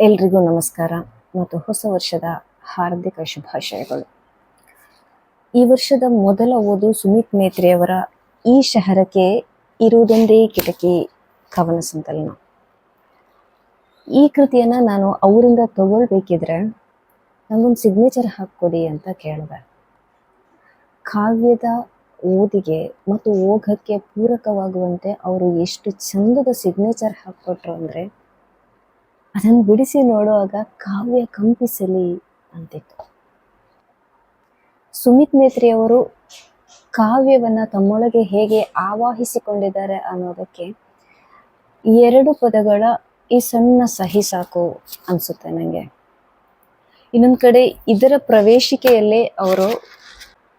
ಎಲ್ರಿಗೂ ನಮಸ್ಕಾರ ಮತ್ತು ಹೊಸ ವರ್ಷದ ಹಾರ್ದಿಕ ಶುಭಾಶಯಗಳು. ಈ ವರ್ಷದ ಮೊದಲ ಓದು ಸುಮಿತ್ ಮೇತ್ರಿಯವರ ಈ ಶಹರಕ್ಕೆ ಇರುವುದೊಂದೇ ಕಿಟಕಿ ಕವನ ಸಂಕಲನ ಈ ಕೃತಿಯನ್ನು ನಾನು ಅವರಿಂದ ತಗೊಳ್ಬೇಕಿದ್ರೆ ನನಗೊಂದು ಸಿಗ್ನೇಚರ್ ಹಾಕ್ಕೊಡಿ ಅಂತ ಕೇಳಿದೆ. ಕಾವ್ಯದ ಓದಿಗೆ ಮತ್ತು ಓಘಕ್ಕೆ ಪೂರಕವಾಗುವಂತೆ ಅವರು ಎಷ್ಟು ಚಂದದ ಸಿಗ್ನೇಚರ್ ಹಾಕ್ಕೊಟ್ರು ಅಂದರೆ ಅದನ್ನು ಬಿಡಿಸಿ ನೋಡುವಾಗ ಕಾವ್ಯ ಕಂಪಿಸಲಿ ಅಂತಿತ್ತು. ಸುಮಿತ್ ಮೇತ್ರಿ ಅವರು ಕಾವ್ಯವನ್ನು ತಮ್ಮೊಳಗೆ ಹೇಗೆ ಆವಾಹಿಸಿಕೊಂಡಿದ್ದಾರೆ ಅನ್ನೋದಕ್ಕೆ ಎರಡು ಪದಗಳ ಈ ಸಣ್ಣ ಸಹಿ ಸಾಕು ಅನಿಸುತ್ತೆ ನನಗೆ ಇನ್ನೊಂದು ಕಡೆ ಇದರ ಪ್ರವೇಶಿಕೆಯಲ್ಲೇ ಅವರು,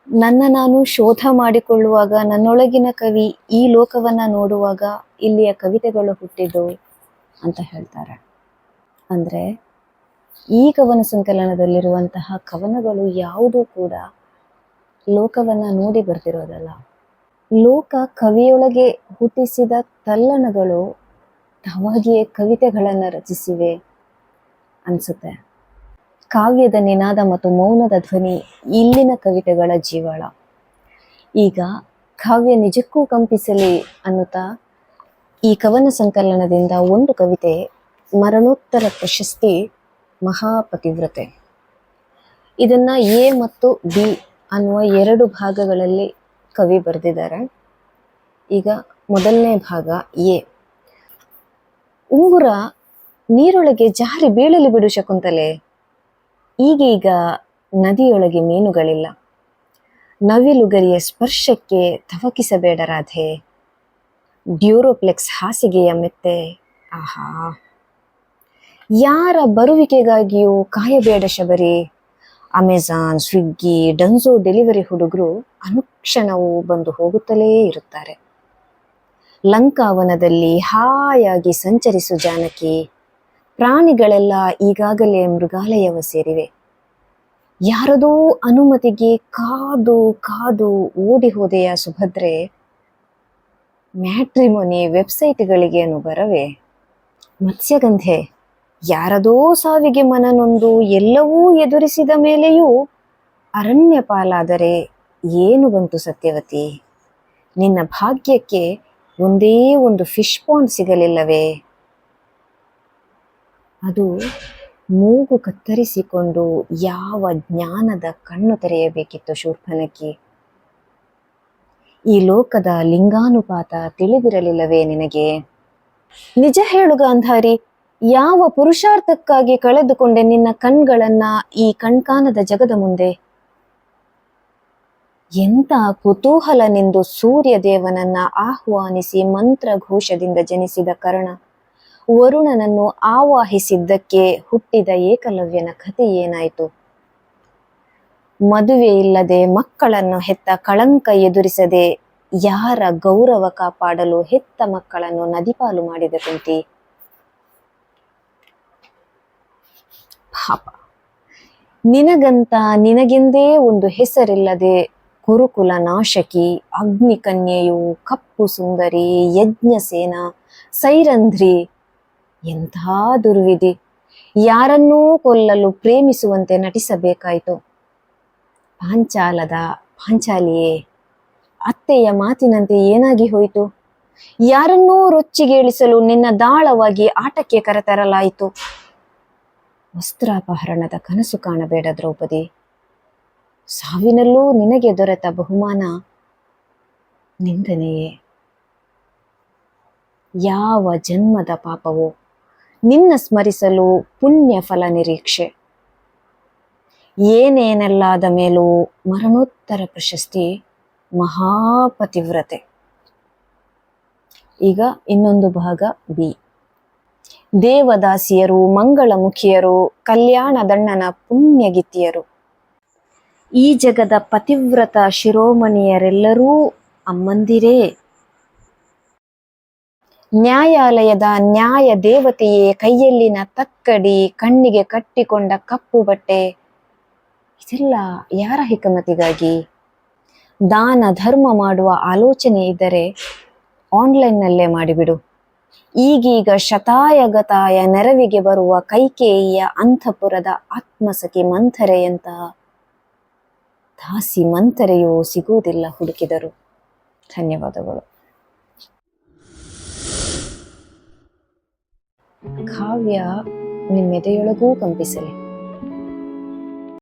ನನ್ನ ನಾನು ಶೋಧ ಮಾಡಿಕೊಳ್ಳುವಾಗ, ನನ್ನೊಳಗಿನ ಕವಿ ಈ ಲೋಕವನ್ನು ನೋಡುವಾಗ ಇಲ್ಲಿಯ ಕವಿತೆಗಳು ಹುಟ್ಟಿದ್ದು ಅಂತ ಹೇಳ್ತಾರೆ. ಅಂದರೆ ಈ ಕವನ ಸಂಕಲನದಲ್ಲಿರುವಂತಹ ಕವನಗಳು ಯಾವುದೂ ಕೂಡ ಲೋಕವನ್ನು ನೋಡಿ ಬರ್ತಿರೋದಲ್ಲ. ಲೋಕ ಕವಿಯೊಳಗೆ ಹುಟ್ಟಿಸಿದ ತಲ್ಲಣಗಳು ತಾವಾಗಿಯೇ ಕವಿತೆಗಳನ್ನು ರಚಿಸಿವೆ ಅನಿಸುತ್ತೆ. ಕಾವ್ಯದ ನಿನಾದ ಮತ್ತು ಮೌನದ ಧ್ವನಿ ಇಲ್ಲಿನ ಕವಿತೆಗಳ ಜೀವಾಳ. ಈಗ ಕಾವ್ಯ ನಿಜಕ್ಕೂ ಕಂಪಿಸಲಿ ಅನ್ನುತ್ತಾ ಈ ಕವನ ಸಂಕಲನದಿಂದ ಒಂದು ಕವಿತೆ ಮರಣೋತ್ತರ ಪ್ರಶಸ್ತಿ ಮಹಾಪತಿವ್ರತೆ. ಇದನ್ನ ಎ ಮತ್ತು ಬಿ ಅನ್ನುವ ಎರಡು ಭಾಗಗಳಲ್ಲಿ ಕವಿ ಬರೆದಿದ್ದಾರೆ. ಈಗ ಮೊದಲನೇ ಭಾಗ ಎ. ಉಂಗುರ ನೀರೊಳಗೆ ಜಾರಿ ಬೀಳಲಿ ಬಿಡು ಶಕುಂತಲೆ. ಈಗೀಗ ನದಿಯೊಳಗೆ ಮೀನುಗಳಿಲ್ಲ. ನವಿಲುಗರಿಯ ಸ್ಪರ್ಶಕ್ಕೆ ತವಕಿಸಬೇಡ ರಾಧೆ. ಡ್ಯೂರೋಪ್ಲೆಕ್ಸ್ ಹಾಸಿಗೆಯ ಮೆತ್ತೆ. ಆಹಾ. ಯಾರ ಬರುವಿಕೆಗಾಗಿಯೂ ಕಾಯಬೇಡ ಶಬರಿ. ಅಮೆಜಾನ್, ಸ್ವಿಗ್ಗಿ, ಡನ್ಸೋ ಡೆಲಿವರಿ ಹುಡುಗರು ಅನುಕ್ಷಣವೂ ಬಂದು ಹೋಗುತ್ತಲೇ ಇರುತ್ತಾರೆ. ಲಂಕಾವನದಲ್ಲಿ ಹಾಯಾಗಿ ಸಂಚರಿಸು ಜಾನಕಿ. ಪ್ರಾಣಿಗಳೆಲ್ಲ ಈಗಾಗಲೇ ಮೃಗಾಲಯವ ಸೇರಿವೆ. ಯಾರದೋ ಅನುಮತಿಗೆ ಕಾದು ಕಾದು ಓಡಿ ಹೋದೆಯ ಸುಭದ್ರೆ ಮ್ಯಾಟ್ರಿಮೊನಿ ವೆಬ್ಸೈಟ್ಗಳಿಗೇನು ಬರವೆ ಮತ್ಸ್ಯಗಂಧೆ ಯಾರದೋ ಸಾವಿಗೆ ಮನನೊಂದು ಎಲ್ಲವೂ ಎದುರಿಸಿದ ಮೇಲೆಯೂ ಅರಣ್ಯ ಪಾಲಾದರೆ ಏನು ಬಂತು ಸತ್ಯವತಿ? ನಿನ್ನ ಭಾಗ್ಯಕ್ಕೆ ಒಂದೇ ಒಂದು ಫಿಶ್ ಪಾಂಡ್ ಸಿಗಲಿಲ್ಲವೇ? ಅದು ಮೂಗು ಕತ್ತರಿಸಿಕೊಂಡು ಯಾವ ಜ್ಞಾನದ ಕಣ್ಣು ತೆರೆಯಬೇಕಿತ್ತು ಶೂರ್ಪನಕ್ಕೆ? ಈ ಲೋಕದ ಲಿಂಗಾನುಪಾತ ತಿಳಿದಿರಲಿಲ್ಲವೇ ನಿನಗೆ? ನಿಜ ಹೇಳು ಗಾಂಧಾರಿ ಯಾವ ಪುರುಷಾರ್ಥಕ್ಕಾಗಿ ಕಳೆದುಕೊಂಡೆ ನಿನ್ನ ಕಣ್ಗಳನ್ನ ಈ ಕಣ್ಕಾನದ ಜಗದ ಮುಂದೆ? ಎಂತ ಕುತೂಹಲ ನಿಂದು ಸೂರ್ಯ ದೇವನನ್ನ ಆಹ್ವಾನಿಸಿ ಮಂತ್ರ ಘೋಷದಿಂದ ಜನಿಸಿದ ಕರ್ಣ. ವರುಣನನ್ನು ಆವಾಹಿಸಿದ್ದಕ್ಕೆ ಹುಟ್ಟಿದ ಏಕಲವ್ಯನ ಕಥೆ ಏನಾಯಿತು? ಮದುವೆ ಇಲ್ಲದೆ ಮಕ್ಕಳನ್ನು ಹೆತ್ತ ಕಳಂಕ ಎದುರಿಸದೆ ಯಾರ ಗೌರವ ಕಾಪಾಡಲು ಹೆತ್ತ ಮಕ್ಕಳನ್ನು ನದಿಪಾಲು ಮಾಡಿದ ಕುಂತಿ? ಪಾಪ. ನಿನಗಂತ ನಿನಗೆಂದೇ ಒಂದು ಹೆಸರಿಲ್ಲದೆ ಕುರುಕುಲ ನಾಶಕಿ, ಅಗ್ನಿಕನ್ಯೆಯು ಕಪ್ಪು ಸುಂದರಿ ಯಜ್ಞಸೇನ ಸೈರಂಧ್ರಿ ಎಂಥ ದುರ್ವಿಧಿ. ಯಾರನ್ನೂ ಕೊಲ್ಲಲು ಪ್ರೇಮಿಸುವಂತೆ ನಟಿಸಬೇಕಾಯಿತು. ಪಾಂಚಾಲದ ಪಾಂಚಾಲಿಯೇ, ಅತ್ತೆಯ ಮಾತಿನಂತೆ ಏನಾಗಿ ಹೋಯಿತು? ಯಾರನ್ನೂ ರೊಚ್ಚಿಗೇಳಿಸಲು ನಿನ್ನ ದಾಳವಾಗಿ ಆಟಕ್ಕೆ ಕರೆತರಲಾಯಿತು. ವಸ್ತ್ರಾಪಹರಣದ ಕನಸು ಕಾಣಬೇಡ ದ್ರೌಪದಿ ಸಾವಿನಲ್ಲೂ ನಿನಗೆ ದೊರೆತ ಬಹುಮಾನ ನಿಂದನೆಯೇ. ಯಾವ ಜನ್ಮದ ಪಾಪವೋ, ನಿನ್ನ ಸ್ಮರಿಸಲು ಪುಣ್ಯ ಫಲ ನಿರೀಕ್ಷೆ. ಏನೇನೆಲ್ಲಾದ ಮೇಲೂ ಮರಣೋತ್ತರ ಪ್ರಶಸ್ತಿ ಮಹಾಪತಿವ್ರತೆ. ಈಗ ಇನ್ನೊಂದು ಭಾಗ ಬಿ. ದೇವದಾಸಿಯರು, ಮಂಗಳಮುಖಿಯರು ಕಲ್ಯಾಣದಣ್ಣನ ಪುಣ್ಯಗಿತ್ತಿಯರು. ಈ ಜಗದ ಪತಿವ್ರತ ಶಿರೋಮಣಿಯರೆಲ್ಲರೂ ಅಮ್ಮಂದಿರೇ. ನ್ಯಾಯಾಲಯದ ನ್ಯಾಯ ದೇವತೆಯೇ, ಕೈಯಲ್ಲಿನ ತಕ್ಕಡಿ ಕಣ್ಣಿಗೆ ಕಟ್ಟಿಕೊಂಡ ಕಪ್ಪು ಬಟ್ಟೆ. ಇದೆಲ್ಲ ಯಾರ ಹಿಕಮತಿಗಾಗಿ? ದಾನ ಧರ್ಮ ಮಾಡುವ ಆಲೋಚನೆ ಇದ್ದರೆ ಆನ್ಲೈನ್ನಲ್ಲೇ ಮಾಡಿಬಿಡು. ಈಗೀಗ ಶತಾಯಗತಾಯ ನೆರವಿಗೆ ಬರುವ ಕೈಕೇಯಿಯ ಅಂತಃಪುರದ ಆತ್ಮಸಖಿ ಮಂಥರೆಯಂತಹ ದಾಸಿ ಮಂಥರೆಯೂ ಸಿಗುವುದಿಲ್ಲ ಹುಡುಕಿದರು. ಧನ್ಯವಾದಗಳು. ಕಾವ್ಯ ನಿಮ್ಮೆದೆಯೊಳಗೂ ಕಂಪಿಸಲಿ.